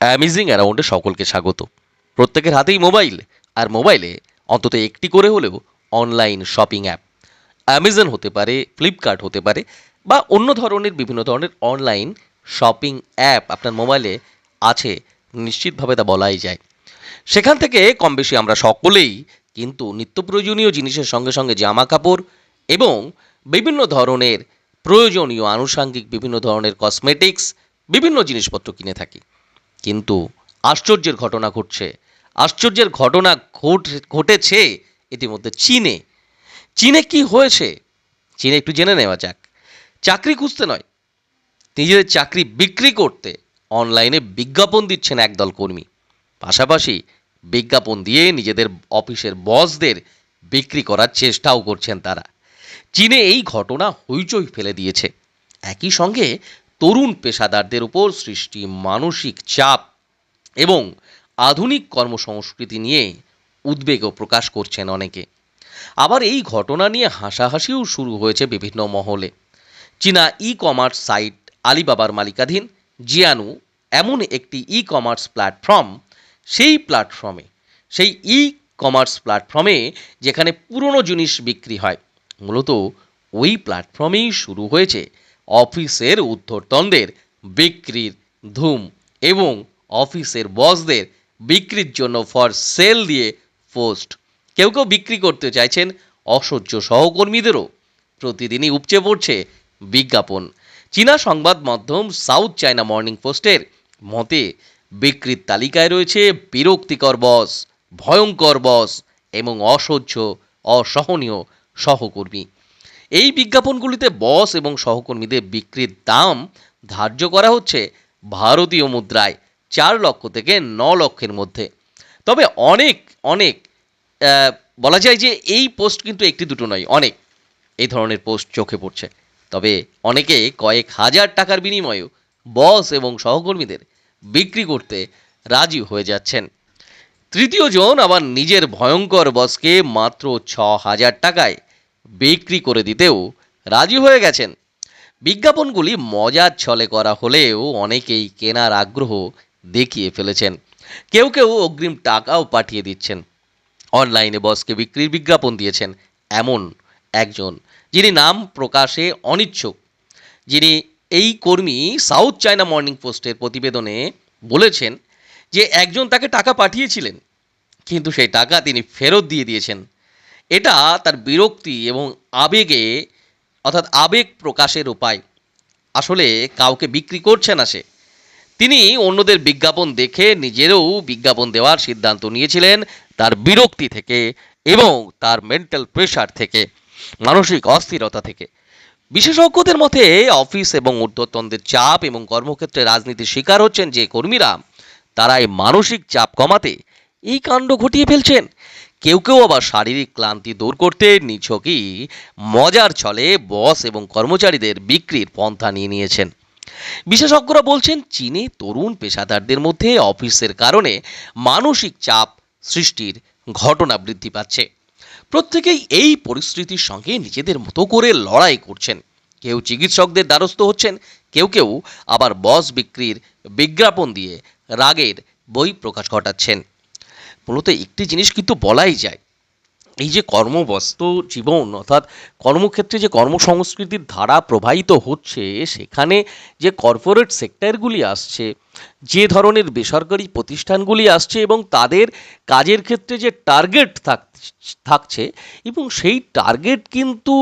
Amazing অ্যারাউন্ডে সকলকে স্বাগত। প্রত্যেকের হাতেই মোবাইল, আর মোবাইলে অন্তত একটি করে হলেও অনলাইন শপিং অ্যাপ। অ্যামাজন হতে পারে, ফ্লিপকার্ট হতে পারে, বা অন্য ধরনের, বিভিন্ন ধরনের অনলাইন শপিং অ্যাপ আপনার মোবাইলে আছে, নিশ্চিতভাবে তা বলাই যায়। সেখান থেকে কম বেশি আমরা সকলেই কিন্তু নিত্য প্রয়োজনীয় জিনিসের সঙ্গে সঙ্গে জামা কাপড় এবং বিভিন্ন ধরনের প্রয়োজনীয়, আনুষাঙ্গিক, বিভিন্ন ধরনের কসমেটিক্স বিভিন্ন জিনিসপত্র কিনে থাকি। কিন্তু আশ্চর্যের ঘটনা ঘটছে। আশ্চর্যের ঘটনা ঘট, ঘটেছে ইতিমধ্যে চীনে। চীনে কি হয়েছে? চীনে একটু জেনে নেওয়া যাক। চাকরি খুঁজতে নয়। নিজেদের চাকরি বিক্রি করতে অনলাইনে বিজ্ঞাপন দিচ্ছেন একদল কর্মী। পাশাপাশি বিজ্ঞাপন দিয়ে নিজেদের অফিসের বসদের বিক্রি করার চেষ্টাও করছেন তারা। চীনে এই ঘটনা হইচই ফেলে দিয়েছে। একই সঙ্গে তরুণ পেশাদারদের উপর সৃষ্টি মানসিক চাপ এবং আধুনিক কর্মসংস্কৃতি নিয়ে উদ্বেগও প্রকাশ করছেন অনেকে। আবার এই ঘটনা নিয়ে হাসাহাসিও শুরু হয়েছে বিভিন্ন মহলে। চীনা ই কমার্স সাইট আলিবাবার মালিকাধীন জিয়ানু এমন একটি ই কমার্স প্ল্যাটফর্ম সেই প্ল্যাটফর্মে সেই ই কমার্স প্ল্যাটফর্মে যেখানে পুরনো জিনিস বিক্রি হয়। মূলত ওই প্ল্যাটফর্মেই শুরু হয়েছে অফিসের ঊর্ধ্বতনদের বিক্রির ধুম এবং অফিসের বসদের বিক্রির জন্য ফর সেল দিয়ে পোস্ট। কেউ কেউ বিক্রি করতে চাইছেন অসহ্য সহকর্মীদেরও। প্রতিদিনই উপচে পড়ছে বিজ্ঞাপন। চীনা সংবাদ মাধ্যম সাউথ চায়না মর্নিং পোস্টের মতে, বিক্রির তালিকায় রয়েছে বিরক্তিকর বস, ভয়ঙ্কর বস এবং অসহ্য, অসহনীয় সহকর্মী। এই বিজ্ঞাপনগুলিতে বস এবং সহকর্মীদের বিক্রির দাম ধার্য করা হচ্ছে ভারতীয় মুদ্রায় চার লক্ষ থেকে ন লক্ষের মধ্যে। তবে অনেক অনেক বলা যায় যে এই পোস্ট কিন্তু একটি দুটো নয়, অনেক। এই ধরনের পোস্ট চোখে পড়ছে। তবে অনেকে কয়েক হাজার টাকার বিনিময়েও বস এবং সহকর্মীদের বিক্রি করতে রাজি হয়ে যাচ্ছেন। তৃতীয় জন আবার নিজের ভয়ঙ্কর বসকে মাত্র ছ হাজার টাকায় বিক্রি করে দিতেও রাজি হয়ে গেছেন। বিজ্ঞাপনগুলি মজার ছলে করা হলেও অনেকেই কেনার আগ্রহ দেখিয়ে ফেলেছেন। কেউ কেউ অগ্রিম টাকাও পাঠিয়ে দিচ্ছেন। অনলাইনে বসকে বিক্রির বিজ্ঞাপন দিয়েছেন এমন একজন, যিনি নাম প্রকাশে অনিচ্ছুক। যিনি এই কর্মী সাউথ চায়না মর্নিং পোস্টের প্রতিবেদনে বলেছেন যে একজন তাকে টাকা পাঠিয়েছিলেন, কিন্তু সেই টাকা তিনি ফেরত দিয়ে দিয়েছেন। এটা তার বিরক্তি এবং আবেগে, অর্থাৎ আবেগ প্রকাশের উপায়। আসলে কাউকে বিক্রি করছে না সে। তিনি অন্যদের বিজ্ঞাপন দেখে নিজেরও বিজ্ঞাপন দেওয়ার সিদ্ধান্ত নিয়েছিলেন তার বিরক্তি থেকে এবং তার মেন্টাল প্রেশার থেকে, মানসিক অস্থিরতা থেকে। বিশেষজ্ঞদের মতে অফিস এবং ঊর্ধ্বতনদের চাপ এবং কর্মক্ষেত্রে রাজনীতির শিকার হচ্ছেন যে কর্মীরা তারা এই মানসিক চাপ কমাতে এই কাণ্ড ঘটিয়ে ফেলছেন। কেউ কেউ আবার শারীরিক ক্লান্তি দূর করতে নিছকই মজার ছলে বস এবং কর্মচারীদের বিক্রির পন্থা নিয়ে নিয়েছেন। বিশেষজ্ঞরা বলছেন, চীনে তরুণ পেশাদারদের মধ্যে অফিসের কারণে মানসিক চাপ সৃষ্টির ঘটনা বৃদ্ধি পাচ্ছে। প্রত্যেকেই এই পরিস্থিতির সঙ্গে নিজেদের মতো করে লড়াই করছেন। কেউ চিকিৎসকদের দ্বারস্থ হচ্ছেন, কেউ কেউ আবার বস বিক্রির বিজ্ঞাপন দিয়ে রাগের বই প্রকাশ ঘটাচ্ছেন। মূলত একটি জিনিস কিন্তু বলাই যায়। এই যে কর্মব্যস্ত জীবন, অর্থাৎ কর্মক্ষেত্রে যে কর্মসংস্কৃতির ধারা প্রবাহিত হচ্ছে, সেখানে যে কর্পোরেট সেক্টরগুলি আসছে, যে ধরনের বেসরকারি প্রতিষ্ঠানগুলি আসছে এবং তাদের কাজের ক্ষেত্রে যে টার্গেট থাক, থাকছে এবং সেই টার্গেট কিন্তু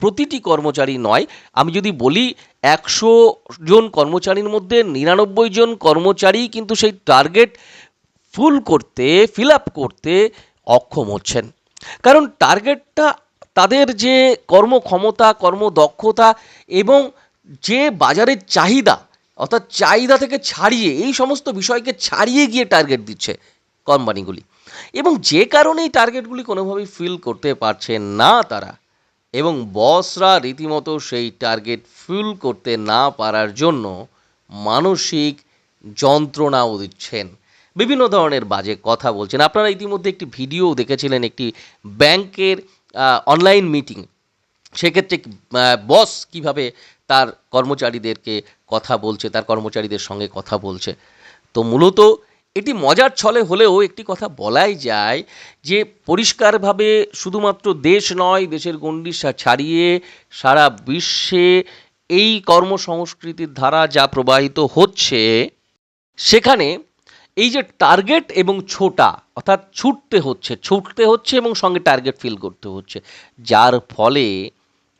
প্রতিটি কর্মচারী নয়। আমি যদি বলি, একশো জন কর্মচারীর মধ্যে নিরানব্বই জন কর্মচারী কিন্তু সেই টার্গেট ফুল করতে ফিল করতে অক্ষম হচ্ছেন। কারণ টার্গেটটা তাদের যে কর্মক্ষমতা, কর্মদক্ষতা এবং যে বাজারের চাহিদা, অর্থাৎ চাহিদা থেকে ছাড়িয়ে, এই সমস্ত বিষয়কে ছাড়িয়ে গিয়ে টার্গেট দিচ্ছে কোম্পানিগুলি এবং যে কারণে এই টার্গেটগুলি কোনোভাবেই ফিল করতে পারছে না তারা, এবং বসরা রীতিমতো সেই টার্গেট ফিল করতে না পারার জন্য মানসিক যন্ত্রণাও দিচ্ছেন। বিভিন্ন ধরনের বাজে কথা বলছেন। আপনারা ইতিমধ্যে একটি ভিডিও দেখেছিলেন, একটি ব্যাংকের অনলাইন মিটিং সেক্ষেত্রে বস কীভাবে তার কর্মচারীদেরকে কথা বলছে, তার কর্মচারীদের সঙ্গে কথা বলছে। তো মূলত এটি মজার ছলে হলেও একটি কথা বলাই যায় যে, পরিষ্কারভাবে শুধুমাত্র দেশ নয়, দেশের গণ্ডিসা ছাড়িয়ে সারা বিশ্বে এই কর্মসংস্কৃতির ধারা যা প্রবাহিত হচ্ছে, সেখানে এই যে টার্গেট এবং ছোটা, অর্থাৎ ছুটতে হচ্ছে ছুটতে হচ্ছে এবং সঙ্গে টার্গেট ফিল করতে হচ্ছে, যার ফলে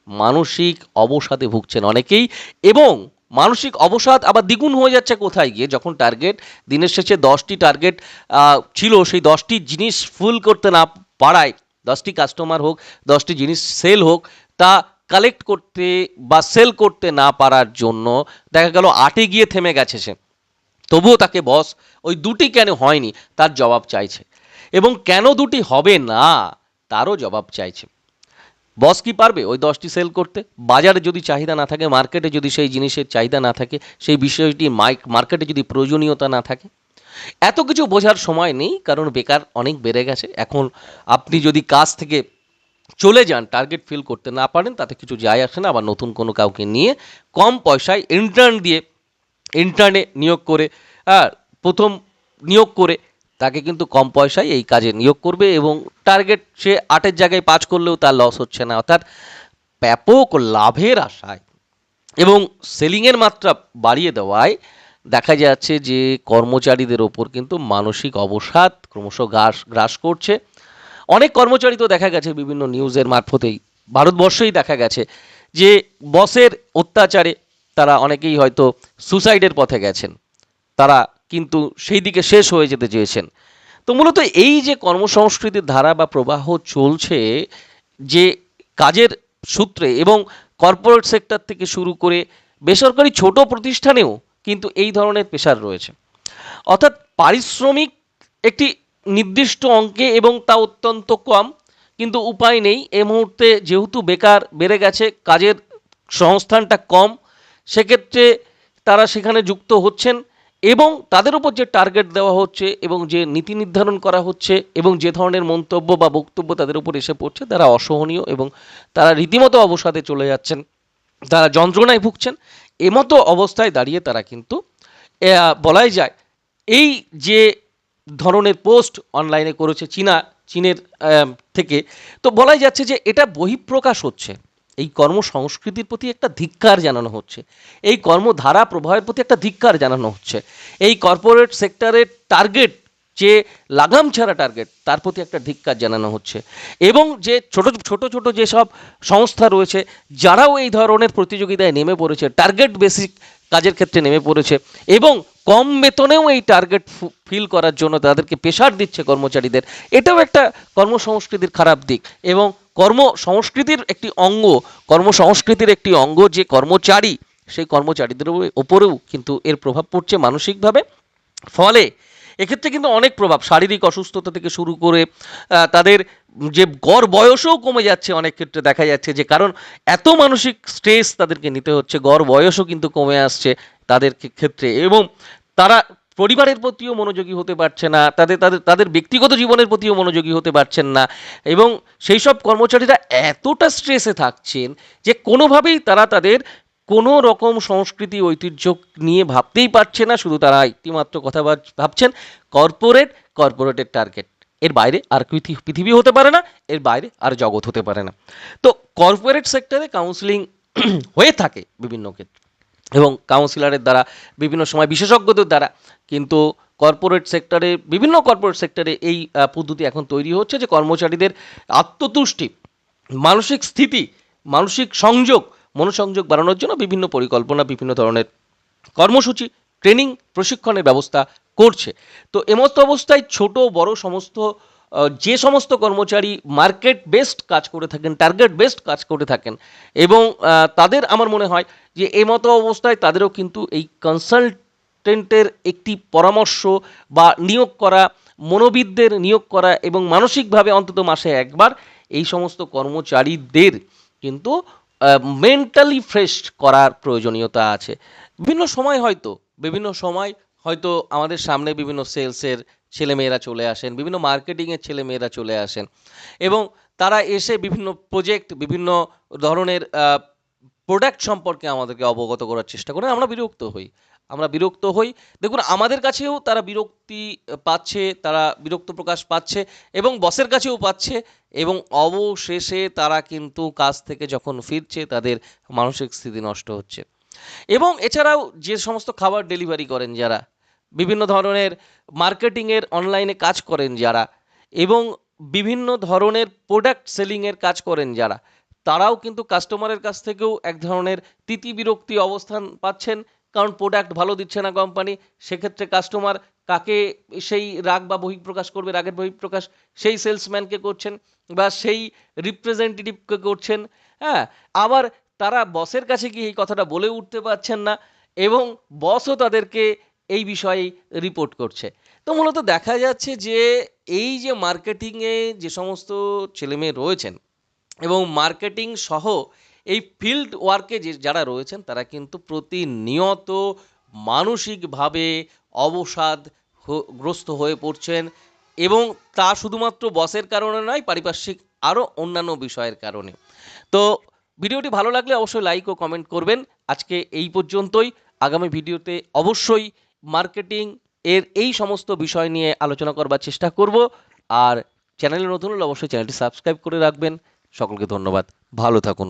মানসিক অবসাদে ভুগছেন অনেকেই এবং মানসিক অবসাদ আবার দ্বিগুণ হয়ে যাচ্ছে কোথায় গিয়ে? যখন টার্গেট দিনের শেষে দশটি টার্গেট ছিল, সেই দশটি জিনিস ফুল করতে না পারায়, দশটি কাস্টমার হোক, দশটি জিনিস সেল হোক, তা কালেক্ট করতে বা সেল করতে না পারার জন্য দেখা গেল আটে গিয়ে থেমে গেছে সে। তবুও তাকে বস, ওই দুটি কেন হয়নি? তার জবাব চাইছে। এবং কেন দুটি হবে না, তারও জবাব চাইছে। বস কি পারবে ওই দশটি সেল করতে? বাজারে যদি চাহিদা না থাকে, মার্কেটে যদি সেই জিনিসের চাহিদা না থাকে, সেই বিষয়টি মাইক, মার্কেটে যদি প্রয়োজনীয়তা না থাকে। এত কিছু বোঝার সময় নেই, কারণ বেকার অনেক বেড়ে গেছে। এখন আপনি যদি কাজ থেকে চলে যান, টার্গেট ফিল করতে না পারেন, তাতে কিছু যায় আসে না। আবার নতুন কোনো কাউকে নিয়ে কম পয়সায় ইন্টার্ন দিয়ে ইন্টার্নে নিয়োগ করে হ্যাঁ প্রথম নিয়োগ করে, তাকে কিন্তু কম পয়সায় এই কাজে নিয়োগ করবে এবং টার্গেট সে আটের জায়গায় পাঁচ করলেও তার লস হচ্ছে না। অর্থাৎ ব্যাপক লাভের আশায় এবং সেলিংয়ের মাত্রা বাড়িয়ে দেওয়ায় দেখা যাচ্ছে যে কর্মচারীদের ওপর কিন্তু মানসিক অবসাদ ক্রমশ গ্রাস গ্রাস করছে। অনেক কর্মচারী তো দেখা গেছে বিভিন্ন নিউজের মারফতেই, ভারতবর্ষেই দেখা গেছে যে বসের অত্যাচারে তারা অনেকেই হয়তো সুসাইডের পথে গেছেন। তারা কিন্তু সেই দিকে শেষ হয়ে যেতে চেয়েছেন। তো মূলত এই যে কর্মসংস্কৃতির ধারা বা প্রবাহ চলছে, যে কাজের সূত্রে এবং কর্পোরেট সেক্টর থেকে শুরু করে বেসরকারি ছোট প্রতিষ্ঠানেও কিন্তু এই ধরনের পেশার রয়েছে। অর্থাৎ পারিশ্রমিক একটি নির্দিষ্ট অঙ্কে এবং তা অত্যন্ত কম, কিন্তু উপায় নেই। এই মুহূর্তে যেহেতু বেকার বেড়ে গেছে, কাজের সংস্থানটা কম সেক্ষেত্রে তারা সেখানে যুক্ত হচ্ছেন এবং তাদের উপর যে টার্গেট দেওয়া হচ্ছে এবং যে নীতি নির্ধারণ করা হচ্ছে এবং যে ধরনের মন্তব্য বা বক্তব্য তাদের উপর এসে পড়ছে, তারা অসহনীয় এবং তারা রীতিমতো অবসাদে চলে যাচ্ছেন। তারা যন্ত্রণায় ভুগছেন। এমতো অবস্থায় দাঁড়িয়ে তারা কিন্তু বলাই যায়, এই যে ধরনের পোস্ট অনলাইনে করেছে চীনা, চীনের থেকে, তো বলাই যাচ্ছে যে এটা বহিঃপ্রকাশ হচ্ছে। এই কর্মসংস্কৃতির প্রতি একটা ধিক্কার জানানো হচ্ছে। এই কর্মধারা প্রবাহের প্রতি একটা ধিক্কার জানানো হচ্ছে। এই কর্পোরেট সেক্টরের টার্গেট যে লাগাম ছাড়া টার্গেট তার প্রতি একটা ধিক্কার জানানো হচ্ছে। এবং যে ছোট ছোট ছোট যেসব সংস্থা রয়েছে, যারাও এই ধরনের প্রতিযোগিতায় নেমে পড়েছে টার্গেট বেসিক কাজের ক্ষেত্রে নেমে পড়েছে, এবং কম বেতনেও এই টার্গেট ফিল করার জন্য তাদেরকে প্রেশার দিচ্ছে কর্মচারীদের, এটাও একটা কর্মসংস্কৃতির খারাপ দিক। এবং কর্ম সংস্কৃতির একটি অঙ্গ, কর্মসংস্কৃতির একটি অঙ্গ যে কর্মচারী, সেই কর্মচারীদের ওপরেও কিন্তু এর প্রভাব পড়ছে মানসিকভাবে। ফলে এক্ষেত্রে কিন্তু অনেক প্রভাব, শারীরিক অসুস্থতা থেকে শুরু করে তাদের যে গড় বয়সও কমে যাচ্ছে অনেক ক্ষেত্রে দেখা যাচ্ছে যে, কারণ এত মানসিক স্ট্রেস তাদেরকে নিতে হচ্ছে, গড় বয়সও কিন্তু কমে আসছে তাদের ক্ষেত্রে এবং তারা পরিবারের প্রতিও মনোযোগী হতে পারছে না, তাদের তাদের তাদের ব্যক্তিগত জীবনের প্রতিও মনোযোগী হতে পারছেন না এবং সেই সব কর্মচারীরা এতটা স্ট্রেসে থাকছেন যে কোনোভাবেই তারা তাদের কোনো রকম সংস্কৃতি, ঐতিহ্য নিয়ে ভাবতেই পারছে না, শুধু তারা একটিমাত্র কথা ভাবছেন কর্পোরেট কর্পোরেটের টার্গেট এর বাইরে আর পৃথিবী হতে পারে না, এর বাইরে আর জগৎ হতে পারে না। তো কর্পোরেট সেক্টরে কাউন্সিলিং হয়ে থাকে বিভিন্ন ক্ষেত্রে। এবং কাউন্সিলরের দ্বারা, বিভিন্ন সময় বিশেষজ্ঞদের দ্বারা কিন্তু কর্পোরেট সেক্টরে বিভিন্ন কর্পোরেট সেক্টরে এই পদ্ধতি এখন তৈরি হচ্ছে যে কর্মচারীদের আত্মতুষ্টি, মানসিক স্থিতি, মানসিক সংযোগ, মনোসংযোগ বাড়ানোর জন্য বিভিন্ন পরিকল্পনা, বিভিন্ন ধরনের কর্মসূচি ট্রেনিং প্রশিক্ষণের ব্যবস্থা করছে। তো এমত অবস্থায় ছোট, বড়, সমস্ত যে সমস্ত কর্মচারী মার্কেট বেসড কাজ করে থাকেন টার্গেট বেসড কাজ করে থাকেন, এবং তাদের আমার মনে হয় যে এমতো অবস্থায় তাদেরও কিন্তু এই কনসালটেন্টের একটি পরামর্শ বা নিয়োগ করা, মনোবিদদের নিয়োগ করা এবং মানসিকভাবে অন্তত মাসে একবার এই সমস্ত কর্মচারীদের কিন্তু মেন্টালি ফ্রেশ করার প্রয়োজনীয়তা আছে। বিভিন্ন সময় হয়তো, বিভিন্ন সময় হয়তো আমাদের সামনে বিভিন্ন সেলসের ছেলেমেয়েরা চলে আসেন, বিভিন্ন মার্কেটিংয়ের ছেলেমেয়েরা চলে আসেন এবং তারা এসে বিভিন্ন প্রজেক্ট বিভিন্ন ধরনের প্রোডাক্ট সম্পর্কে আমাদেরকে অবগত করার চেষ্টা করেন। আমরা বিরক্ত হই। আমরা বিরক্ত হই। দেখুন, আমাদের কাছেও তারা বিরক্তি পাচ্ছে, তারা বিরক্ত প্রকাশ পাচ্ছে এবং বসের কাছেও পাচ্ছে এবং অবশেষে তারা কিন্তু কাজ থেকে যখন ফিরছে, তাদের মানসিক স্থিতি নষ্ট হচ্ছে। এবং এছাড়াও যে সমস্ত খাবার ডেলিভারি করেন যারা বিভিন্ন ধরনের মার্কেটিংয়ের অনলাইনে কাজ করেন যারা এবং বিভিন্ন ধরনের প্রোডাক্ট সেলিংয়ের কাজ করেন যারা। তারাও কিন্তু কাস্টমারের কাছ থেকেও এক ধরনের তিতি বিরক্তি অবস্থান পাচ্ছেন, কারণ প্রোডাক্ট ভালো দিচ্ছে না কোম্পানি সেক্ষেত্রে কাস্টমার কাকে সেই রাগ বা বহিঃপ্রকাশ করবে, রাগের বহিঃপ্রকাশ সেই সেলসম্যানকে করছেন বা সেই রিপ্রেজেন্টেটিভকে করছেন হ্যাঁ? আবার তারা বসের কাছে গিয়ে এই কথাটা বলে উঠতে পারছেন না এবং বসও তাদেরকে এই বিষয়ে রিপোর্ট করছে। তো মূলত দেখা যাচ্ছে যে এই যে মার্কেটিংয়ে যে সমস্ত ছেলেমেয়ে রয়েছেন এবং মার্কেটিং সহ এই ফিল্ড ওয়ার্কে যে যারা রয়েছেন, তারা কিন্তু প্রতিনিয়ত মানসিকভাবে অবসাদ গ্রস্ত হয়ে পড়ছেন এবং তা শুধুমাত্র বসের কারণে নয়, পারিপার্শ্বিক আরও অন্যান্য বিষয়ের কারণে। তো ভিডিওটি ভালো লাগলে অবশ্যই লাইক ও কমেন্ট করবেন। আজকে এই পর্যন্তই। আগামী ভিডিওতে অবশ্যই মার্কেটিং এর এই সমস্ত বিষয় নিয়ে আলোচনা করবার চেষ্টা করব। আর চ্যানেলে নতুন হলে অবশ্যই চ্যানেলটি সাবস্ক্রাইব করে রাখবেন। সকলকে ধন্যবাদ। ভালো থাকুন।